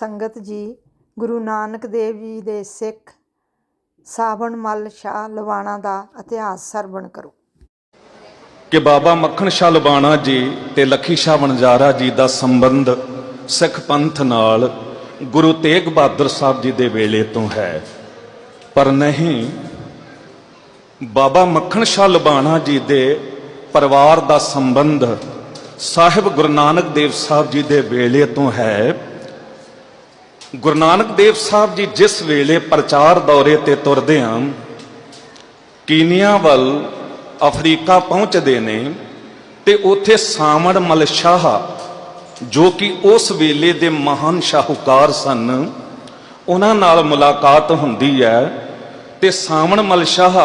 ਸੰਗਤ ਜੀ, ਗੁਰੂ ਨਾਨਕ ਦੇਵ ਜੀ ਦੇ ਸਿੱਖ, ਸਾਵਣ ਮੱਲ ਸ਼ਾਹ ਲਵਾਣਾ ਦਾ ਇਤਿਹਾਸ ਸਰਵਣ ਕਰੋ। ਕਿ ਬਾਬਾ ਮੱਖਣ ਸ਼ਾਹ ਲਬਾਣਾ ਜੀ ਤੇ ਲੱਖੀ ਸ਼ਾਹ ਵਣਜਾਰਾ ਜੀ ਦਾ ਸੰਬੰਧ ਸਿੱਖ ਪੰਥ ਨਾਲ ਗੁਰੂ ਤੇਗ ਬਹਾਦਰ ਸਾਹਿਬ ਜੀ ਦੇ ਵੇਲੇ ਤੋਂ ਹੈ। ਪਰ ਨਹੀਂ, ਬਾਬਾ ਮੱਖਣ ਸ਼ਾਹ ਲਬਾਣਾ ਜੀ ਦੇ ਪਰਿਵਾਰ ਦਾ ਸੰਬੰਧ ਸਾਹਿਬ ਗੁਰੂ ਨਾਨਕ ਦੇਵ ਸਾਹਿਬ ਜੀ ਦੇ ਵੇਲੇ ਤੋਂ ਹੈ। ਗੁਰੂ ਨਾਨਕ ਦੇਵ ਸਾਹਿਬ ਜੀ ਜਿਸ ਵੇਲੇ ਪ੍ਰਚਾਰ ਦੌਰੇ ਤੇ ਤੁਰਦੇ ਹਨ ਕੀਨੀਆ ਵੱਲ ਅਫਰੀਕਾ ਪਹੁੰਚਦੇ ਨੇ ਤੇ ਉੱਥੇ ਸਾਮੜ ਮਲ ਸ਼ਾਹ, ਜੋ ਕਿ ਉਸ ਵੇਲੇ ਦੇ ਮਹਾਨ ਸ਼ਾਹੂਕਾਰ ਸਨ, ਉਹਨਾਂ ਨਾਲ ਮੁਲਾਕਾਤ ਹੁੰਦੀ ਹੈ ਤੇ ਸਾਮਣ ਮਲ ਸ਼ਾਹ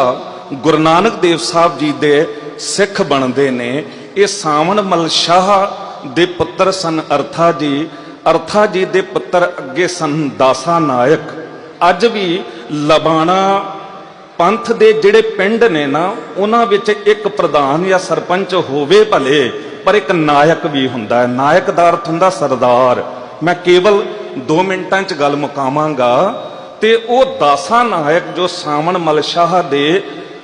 ਗੁਰੂ ਨਾਨਕ ਦੇਵ ਸਾਹਿਬ ਜੀ ਦੇ ਸਿੱਖ ਬਣਦੇ ਨੇ। ਇਹ ਸਾਵਣ ਮਲ ਸ਼ਾਹ ਦੇ ਪੁੱਤਰ ਸਨ ਅਰਥਾ ਜੀ ਅਰਥਾ ਜੀ ਦੇ ਪੁੱਤਰ ਅੱਗੇ ਸਨ ਦਾਸਾ ਨਾਇਕ। ਅੱਜ ਵੀ ਲਬਾਣਾ ਪੰਥ ਦੇ ਜਿਹੜੇ ਪਿੰਡ ਨੇ ਨਾ, ਉਹਨਾਂ ਵਿੱਚ ਇੱਕ ਪ੍ਰਧਾਨ ਜਾਂ ਸਰਪੰਚ ਹੋਵੇ ਭਲੇ, ਪਰ ਇੱਕ ਨਾਇਕ ਵੀ ਹੁੰਦਾ ਹੈ। ਨਾਇਕ ਦਾ ਅਰਥ ਹੁੰਦਾ ਸਰਦਾਰ। ਮੈਂ ਕੇਵਲ 2 ਮਿੰਟਾਂ 'ਚ ਗੱਲ ਮੁਕਾਵਾਂਗਾ ਤੇ ਉਹ ਦਾਸਾ ਨਾਇਕ ਜੋ ਸਾਵਣ ਮਲ ਸ਼ਾਹ ਦੇ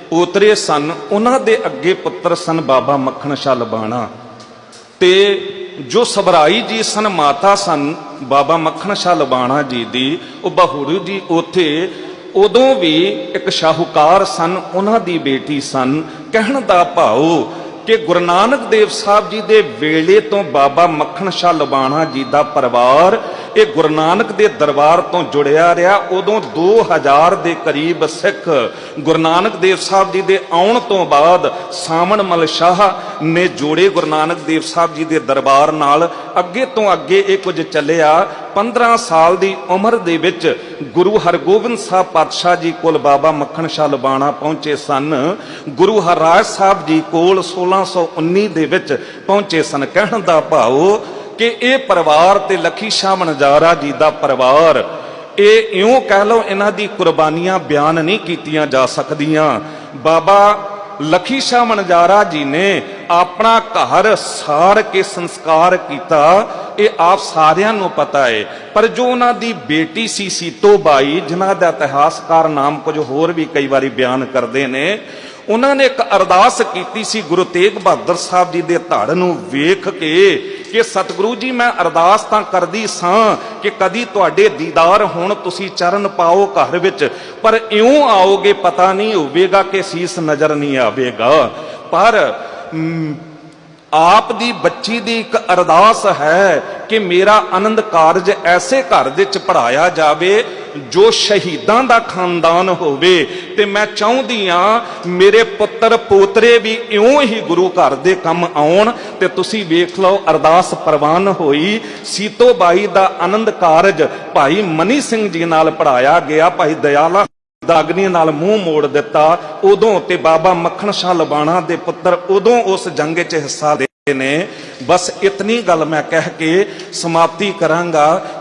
ਪੋਤਰੇ ਸਨ, ਉਹਨਾਂ ਦੇ ਅੱਗੇ ਪੁੱਤਰ ਸਨ ਬਾਬਾ ਮੱਖਣ ਸ਼ਾਹ ਲਬਾਣਾ। ਤੇ ਜੋ ਸਬਰਾਈ ਜੀ ਸਨ, ਮਾਤਾ ਸਨ, ਬਾਬਾ ਮੱਖਣ ਸ਼ਾਹ ਲਬਾਣਾ ਜੀ ਦੀ, ਉਹ ਬਹੂਰੂ ਜੀ ਉਥੇ ਉਦੋਂ ਵੀ ਇੱਕ ਸ਼ਾਹੂਕਾਰ ਸਨ, ਉਹਨਾਂ ਦੀ ਬੇਟੀ ਸਨ। ਕਹਿਣ ਦਾ ਭਾਉ ਕਿ ਗੁਰੂ ਨਾਨਕ ਦੇਵ ਸਾਹਿਬ ਜੀ ਦੇ ਵੇਲੇ ਤੋਂ ਬਾਬਾ ਮੱਖਣ ਸ਼ਾਹ ਲਬਾਣਾ ਜੀ ਦਾ ਪਰਿਵਾਰ ਇਹ ਗੁਰੂ ਨਾਨਕ ਦੇ ਦਰਬਾਰ ਤੋਂ ਜੁੜਿਆ ਰਿਹਾ, ਉਦੋਂ 2000 ਦੇ ਕਰੀਬ ਸਿੱਖ ਗੁਰੂ ਨਾਨਕ ਦੇਵ ਸਾਹਿਬ ਜੀ ਦੇ ਆਉਣ ਤੋਂ ਬਾਅਦ ਸਾਮਣ ਮਲ ਸ਼ਾਹ ਨੇ ਜੋੜੇ ਗੁਰੂ ਨਾਨਕ ਦੇਵ ਸਾਹਿਬ ਜੀ ਦੇ ਦਰਬਾਰ ਨਾਲ ਅੱਗੇ ਤੋਂ ਅੱਗੇ ਇਹ ਕੁਝ ਚੱਲਿਆ। 15 ਸਾਲ ਦੀ ਉਮਰ ਦੇ ਵਿੱਚ ਗੁਰੂ ਹਰਗੋਬਿੰਦ ਸਾਹਿਬ ਪਾਤਸ਼ਾਹ ਜੀ ਕੋਲ ਬਾਬਾ ਮੱਖਣ ਸ਼ਾਹ ਲਬਾਣਾ ਪਹੁੰਚੇ ਸਨ। ਗੁਰੂ ਹਰਰਾਜ ਸਾਹਿਬ ਜੀ ਕੋਲ 1619 ਦੇ ਵਿੱਚ ਪਹੁੰਚੇ ਸਨ। ਕਹਿਣ ਦਾ ਭਾਵ ਕਿ ਇਹ ਪਰਿਵਾਰ ਤੇ ਲੱਖੀ ਸ਼ਾਹ ਮਨਜਾਰਾ ਜੀ ਦਾ ਪਰਿਵਾਰ, ਇਹ ਇਉਂ ਕਹਿ ਲਓ ਇਹਨਾਂ ਦੀ ਕੁਰਬਾਨੀਆਂ ਬਿਆਨ ਨਹੀਂ ਕੀਤੀਆਂ ਜਾ ਸਕਦੀਆਂ। ਬਾਬਾ ਲਖੀ ਸ਼ਾਹ ਮਨਜਾਰਾ ਜੀ ਨੇ ਆਪਣਾ ਘਰ ਸਾੜ ਕੇ ਸੰਸਕਾਰ ਕੀਤਾ, ਇਹ ਆਪ ਸਾਰਿਆਂ ਨੂੰ ਪਤਾ ਹੈ ਪਰ ਜੋ ਉਹਨਾਂ ਦੀ ਬੇਟੀ ਸੀ ਸੀਤੋ ਬਾਈ, ਜਿਨ੍ਹਾਂ ਦਾ ਇਤਿਹਾਸਕਾਰ ਨਾਮ ਕੁਝ ਹੋਰ ਵੀ ਕਈ ਵਾਰੀ ਬਿਆਨ ਕਰਦੇ ਨੇ, ਉਹਨਾਂ ਨੇ ਇੱਕ ਅਰਦਾਸ ਕੀਤੀ ਸੀ ਗੁਰੂ ਤੇਗ ਬਹਾਦਰ ਸਾਹਿਬ ਜੀ ਦੇ ਧੜ ਨੂੰ ਵੇਖ ਕੇ ਕਿ ਸਤਿਗੁਰੂ ਜੀ, ਮੈਂ ਅਰਦਾਸ ਤਾਂ ਕਰਦੀ ਸਾਂ ਕਿ ਕਦੀ ਤੁਹਾਡੇ ਦੀਦਾਰ ਹੋਣ ਤੁਸੀਂ ਚਰਨ ਪਾਓ ਘਰ ਵਿੱਚ। ਪਰ ਇਉਂ ਆਓਗੇ, ਪਤਾ ਨਹੀਂ ਹੋਵੇਗਾ ਕਿ ਸੀਸ ਨਜ਼ਰ ਨਹੀਂ ਆਵੇਗਾ। ਪਰ ਆਪ ਦੀ ਬੱਚੀ ਦੀ ਇੱਕ ਅਰਦਾਸ ਹੈ ਕਿ ਮੇਰਾ ਆਨੰਦ ਕਾਰਜ ਐਸੇ ਘਰ ਵਿੱਚ ਪੜਾਇਆ ਜਾਵੇ ਜੋ ਸ਼ਹੀਦਾਂ ਦਾ ਖਾਨਦਾਨ ਹੋਵੇ ਤੇ ਮੈਂ ਚਾਹੁੰਦੀ ਆ ਮੇਰੇ ਪੁੱਤਰ ਪੋਤਰੇ ਵੀ ਇਉਂ ਹੀ ਗੁਰੂ ਘਰ ਦੇ ਕੰਮ ਆਉਣ ਤੇ ਤੁਸੀਂ ਵੇਖ ਲਓ ਅਰਦਾਸ ਪ੍ਰਵਾਨ ਹੋਈ। ਸੀਤੋ ਬਾਈ ਦਾ ਆਨੰਦ ਕਾਰਜ ਭਾਈ ਮਨੀ ਸਿੰਘ ਜੀ ਨਾਲ ਪੜਾਇਆ ਗਿਆ, ਭਾਈ ਦਇਆਲਾ ਦਾਗਨੀ ਨਾਲ ਮੂੰਹ ਮੋੜ ਦਿੱਤਾ। ਉਦੋਂ ਤੇ ਬਾਬਾ ਮੱਖਣ ਸ਼ਾਹ ਲਬਾਣਾ ਦੇ ਪੁੱਤਰ ਉਦੋਂ ਉਸ ਜੰਗ 'ਚ ਹਿੱਸਾ ਦੇ ਨੇ। ਬਸ ਇਤਨੀ ਗੱਲ ਮੈਂ ਕਹਿ ਕੇ ਸਮਾਪਤੀ ਕਰਾਂਗਾ।